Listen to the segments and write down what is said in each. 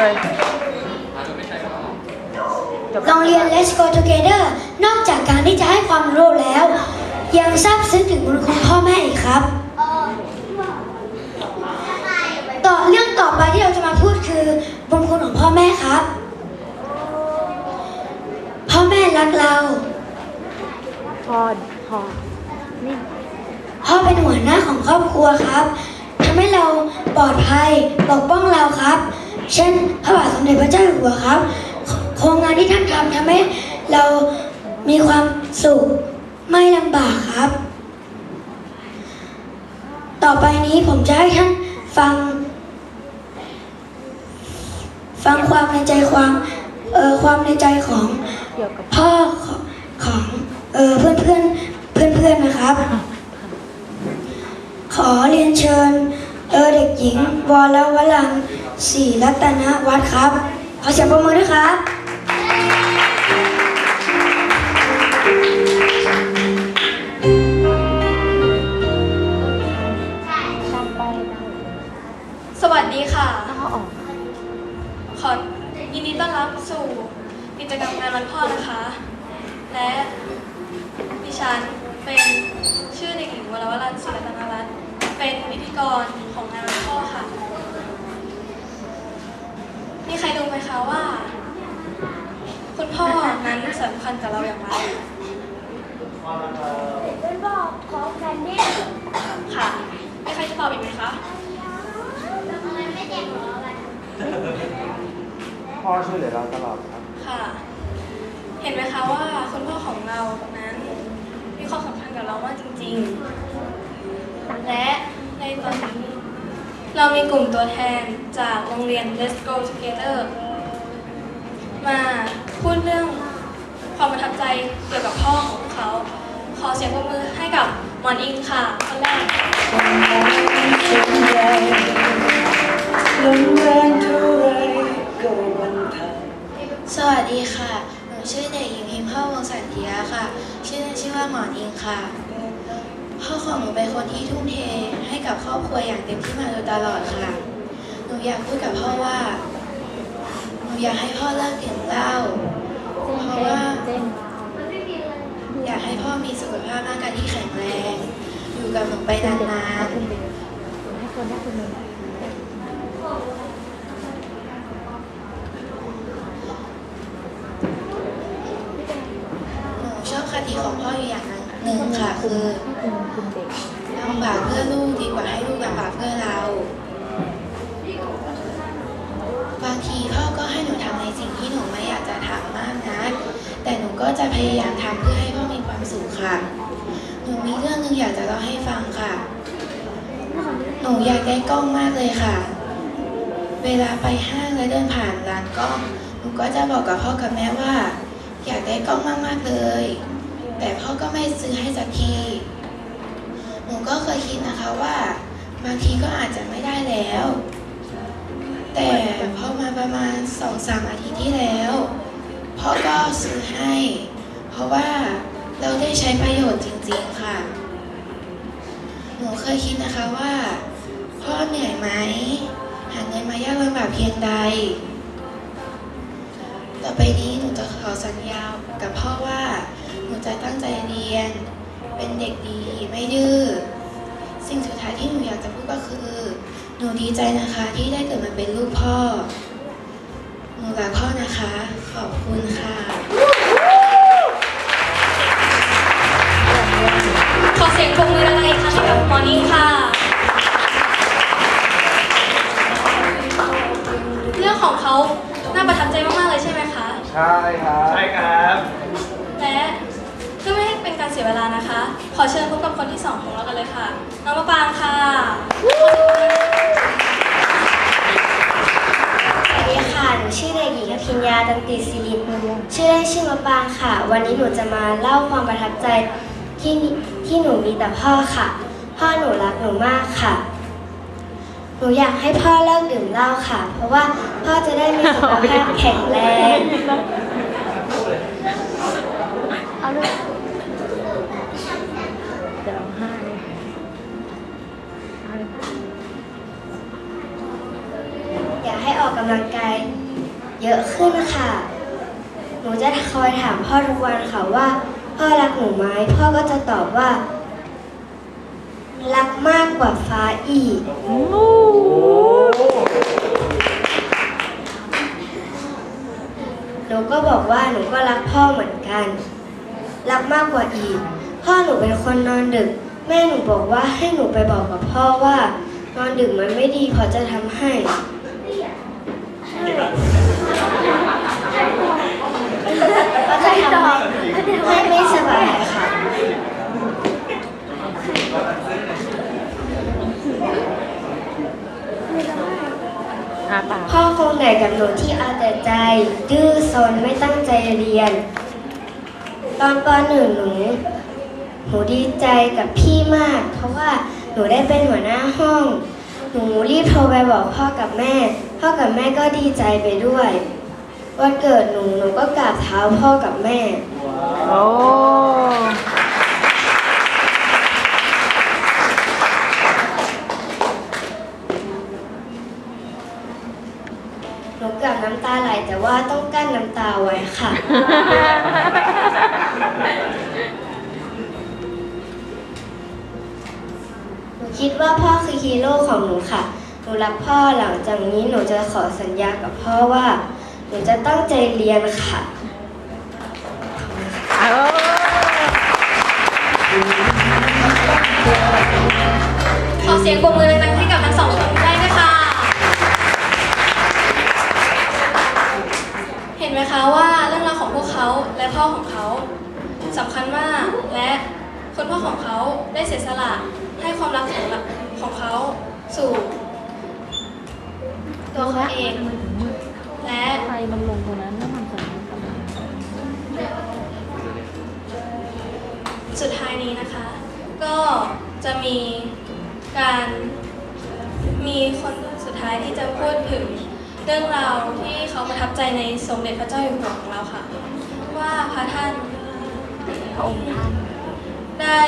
เลยโรงเรียน Let's Go Together นอกจากการที่จะให้ความรู้แล้ว ยังซาบซึ้งถึงบุญคุณพ่อแม่อีกครับ ต่อเรื่องต่อไปที่เราจะมาพูดคือบุญคุณของพ่อแม่ครับ พ่อแม่รักเรา พอพอนี่พ่อเป็นหัวหน้าของครอบครัวครับทำให้เราปลอดภัยปกป้องเราครับ เช่นพระบาทสมเด็จพระเจ้าอยู่หัวครับ โครงงานที่ท่านทำทำให้เรามีความสุขไม่ลำบากครับ ต่อไปนี้ผมจะให้ท่านฟัง ฟังความในใจความเออความในใจของพ่อของของเออเพื่อนเพื่อนเพื่อนเพื่อนนะครับ ขอเรียนเชิญ เออเด็กหญิงวรวลังศรีรัตนวัฒน์ครับ ขอเสียงปรบมือด้วยครับตามไปตามสวัสดีค่ะต้องเอาออกขอยินดีต้อนรับสู่กิจกรรมงานวันพ่อนะคะ และดิฉันเป็นชื่อเด็กหญิงวรวรันศิรัตนรัตน์เป็นพิธีกรของงานวันพ่อค่ะ มี ใครรู้ไหมคะว่า คุณพ่อนั้นสำคัญกับเราอย่างไรเป็นบอกของแผ่นดินค่ะมีใครจะตอบอีกไหมคะไม่เด็กหรออะไรพ่อช่วยเหลือเราตลอดครับ ค่ะ เห็นไหมคะว่าคุณพ่อของเรานั้นมีความสำคัญกับเรามากจริง ๆ และในตอนนี้เรามีกลุ่มตัวแทนจากโรงเรียน Let's Go Together มาพูดเรื่องความประทับใจเกี่ยวกับพ่อของเขา ขอเสียงปรบมือให้กับหมอนอิงค่ะคนแรกสวัสดีค่ะ หนูชื่อเด็กหญิงพิมพ์พ่อวงสันเทียค่ะ ชื่อเล่นชื่อว่าหมอนอิงค่ะ พ่อของหนูเป็นคนที่ทุ่มเทให้กับครอบครัวอย่างเต็มที่มาโดยตลอดค่ะ หนูอยากพูดกับพ่อว่า นูอยากให้พ่อเลิกดื่มเหล้าเพราะว่าเต้นอยากให้พ่อมีสุขภาพร่างกายที่แข็งแรง อยู่กับหนูไปนานคุณเด็กให้คนให้คนหนึ่งๆหนูชอบคติของพ่ออยู่อย่างหนึ่งค่ะคือให้คุณคุณเด็กลำบากเพื่อลูกดีกว่าให้ลูกลำบากเพื่อเรา บางที พ่อก็ให้หนูทำในสิ่งที่หนูไม่อยากจะทำมากนะแต่หนูก็จะพยายามทำเพื่อให้พ่อมีความสุขค่ะ หนูมีเรื่องหนึงอยากจะเล่าให้ฟังค่ะ หนูอยากได้กล้องมากเลยค่ะ เวลาไปห้างและเดินผ่านร้านกล้อง หนูก็จะบอกกับพ่อกับแม่ว่า อยากได้กล้องมากๆเลย แต่พ่อก็ไม่ซื้อให้สักที หนูก็เคยคิดนะคะว่า บางทีก็อาจจะไม่ได้แล้ว แต่พอมาประมาณสองสามอาทิตย์ที่แล้วพ่อก็ซื้อให้ เพราะว่าเราได้ใช้ประโยชน์จริงๆค่ะ หนูเคยคิดนะคะว่า พ่อเหนื่อยไหมหาเงินมายากลำบากเพียงใด ต่อไปนี้หนูจะขอสัญญากับพ่อว่า หนูจะตั้งใจเรียน เป็นเด็กดีไม่ดื้อสิ่งสุดท้ายที่หนูอยากจะพูดก็ หนูดีใจนะคะที่ได้เกิดมาเป็นลูกพ่อ หนูรักพ่อนะคะ ขอบคุณค่ะ ขอเสียงปรบมือดังๆอีกครั้งให้กับหมอนิ่งค่ะ เรื่องของเขาน่าประทับใจมาก ๆ เลยใช่ไหมคะ ใช่ครับใช่ครับ และเพื่อไม่ให้เป็นการเสียเวลานะคะ ขอเชิญพบกับคนที่สองของเรากันเลยค่ะ น้องมะปรางค่ะ สวัสดีค่ะ หนูชื่อเด็กหญิงอภิญญาตันติศิริชื่อเล่นชื่อมะปางค่ะ วันนี้หนูจะมาเล่าความประทับใจที่ที่หนูมีต่อพ่อค่ะ พ่อหนูรักหนูมากค่ะ หนูอยากให้พ่อเลิกดื่มเหล้าค่ะ เพราะว่าพ่อจะได้มีสุขภาพแข็งแรง เอาเลย ให้ออกกำลังกายเยอะขึ้นค่ะ หนูจะคอยถามพ่อทุกวันค่ะว่า พ่อรักหนูไหมพ่อก็จะตอบว่า รักมากกว่าฟ้าอีก หนูก็บอกว่าหนูก็รักพ่อเหมือนกัน รักมากกว่าอีก พ่อหนูเป็นคนนอนดึก แม่หนูบอกว่าให้หนูไปบอกกับพ่อว่านอนดึกมันไม่ดีเพราะจะทำให้ ก็จะทำให้ให้ไม่สบายค่ะอาปาพ่อคงเหนื่อยกับหนูที่เอาแต่ใจ ดื้อซนไม่ตั้งใจเรียน ตอนปหนึ่งหนูหนูดีใจกับพี่มาก เพราะว่าหนูได้เป็นหัวหน้าห้อง หนูรีบโทรไปบอกพ่อกับแม่ พ่อกับแม่ก็ดีใจไปด้วย วันเกิดหนูหนูก็กราบเท้าพ่อกับแม่ โอ้หนูเกับน้ำตาไหลแต่ว่าต้องกั้นน้ำตาไว้ค่ะ คิดว่าพ่อคือฮีโร่ของหนูค่ะ หนูรักพ่อหลังจากนี้หนูจะขอสัญญากับพ่อว่า หนูจะตั้งใจเรียนค่ะ ขอเสียงปรบมือดังๆให้กับทั้งสองคนได้นะคะ เห็นไหมคะว่าเรื่องราวของพวกเขาและพ่อของเขาสำคัญมากและคุณพ่อของเขาได้เสียสละ ให้ความรักของของเขาสู่ตัวเขาเอง และไฟมันลงตรงนั้นแล้วมันสำคัญตรงนั้นสุดท้ายนี้นะคะ ก็จะมีการมีคนสุดท้ายที่จะพูดถึงเรื่องราวที่เขาประทับใจในสมเด็จพระเจ้าอยู่หัวของเราค่ะ ว่าพระท่านพระองค์ท่านได้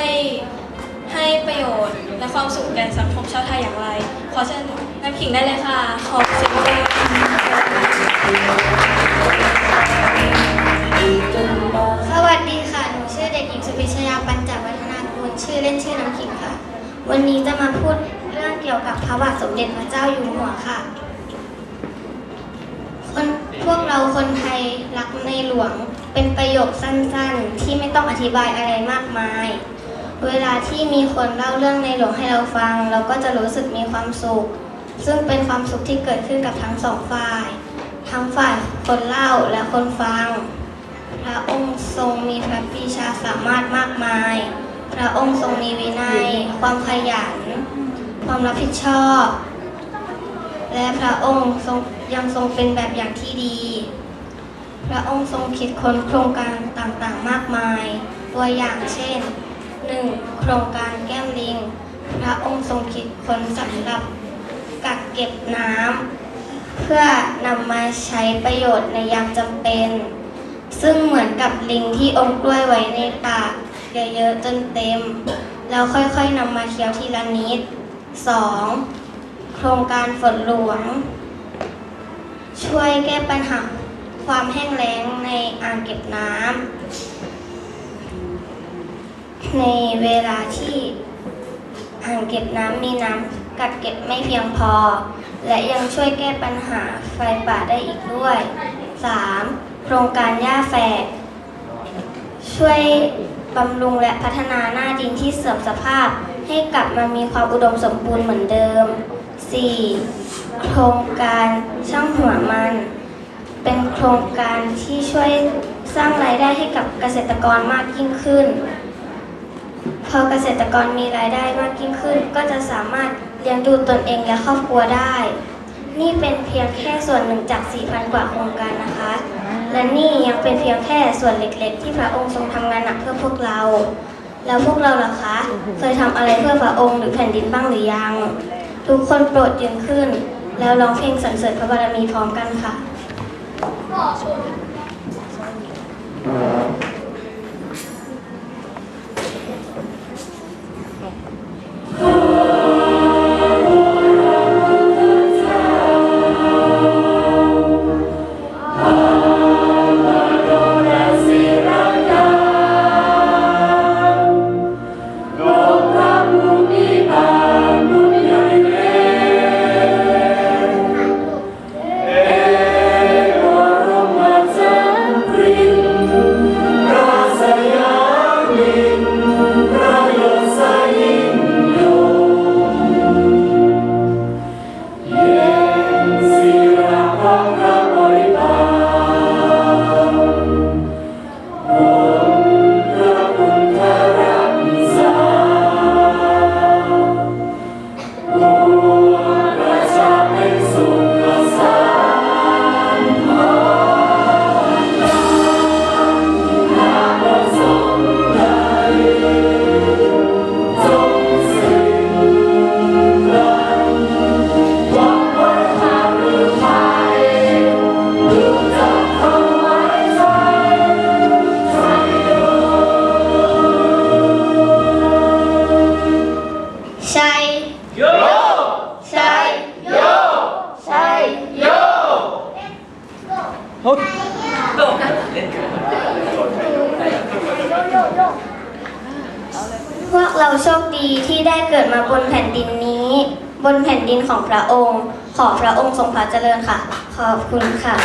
ให้ประโยชน์และความสุขแก่สังคมชาวไทยอย่างไร ขอเชิญน้ำขิงได้เลยค่ะ ขอเสียงปรบมือสวัสดีค่ะ หนูชื่อเด็กหญิงสุพิชยาปัญจวัฒนากุลชื่อเล่นชื่อน้ำขิงค่ะ วันนี้จะมาพูดเรื่องเกี่ยวกับพระบาทสมเด็จพระเจ้าอยู่หัวค่ะคนพวกเราคนไทยรักในหลวงเป็นประโยคสั้นๆ ที่ไม่ต้องอธิบายอะไรมากมาย เวลาที่มีคนเล่าเรื่องในหลวงให้เราฟัง เราก็จะรู้สึกมีความสุข ซึ่งเป็นความสุขที่เกิดขึ้นกับทั้งสองฝ่าย ทั้งฝ่ายคนเล่าและคนฟัง พระองค์ทรงมีพระปีชาสามารถมากมาย พระองค์ทรงมีวินัย ความขยัน ความรับผิดชอบ และพระองค์ทรงยังทรงเป็นแบบอย่างที่ดี พระองค์ทรงคิดค้นโครงการต่างๆ มากมาย ตัวอย่างเช่น 1. โครงการแก้มลิง พระองค์ทรงคิดค้นสำหรับกักเก็บน้ำเพื่อนำมาใช้ประโยชน์ในยามจำเป็น ซึ่งเหมือนกับลิงที่อมกล้วยไว้ในปากเยอะๆจนเต็ม แล้วค่อยๆนำมาเคี้ยวทีละนิด 2. โครงการฝนหลวง ช่วยแก้ปัญหาความแห้งแล้งในอ่างเก็บน้ำ ในเวลาที่อ่างเก็บน้ำมีน้ำกักเก็บไม่เพียงพอ และยังช่วยแก้ปัญหาไฟป่าได้อีกด้วย 3. โครงการหญ้าแฝก ช่วยบำรุงและพัฒนาหน้าดินที่เสื่อมสภาพ ให้กลับมามีความอุดมสมบูรณ์เหมือนเดิม 4. โครงการช่างหัวมัน เป็นโครงการที่ช่วยสร้างรายได้ให้กับเกษตรกรมากยิ่งขึ้น พอเกษตรกรมีรายได้มากยิ่งขึ้น ก็จะสามารถเลี้ยงดูตนเองและครอบครัวได้ นี่เป็นเพียงแค่ส่วนหนึ่งจาก 4,000 กว่าโครงการนะคะ และนี่ยังเป็นเพียงแค่ส่วนเล็ก ๆ ที่พระองค์ทรงทำงานหนักเพื่อพวกเรา แล้วพวกเราล่ะคะ เคยทำอะไรเพื่อพระองค์หรือแผ่นดินบ้างหรือยัง ทุกคนโปรดยืนขึ้น แล้วร้องเพลงสรรเสริญพระบารมีพร้อมกันค่ะข พวกเราโชคดีที่ได้เกิดมาบนแผ่นดินนี้ บนแผ่นดินของพระองค์ ขอพระองค์ทรงพระเจริญค่ะ ขอบคุณค่ะ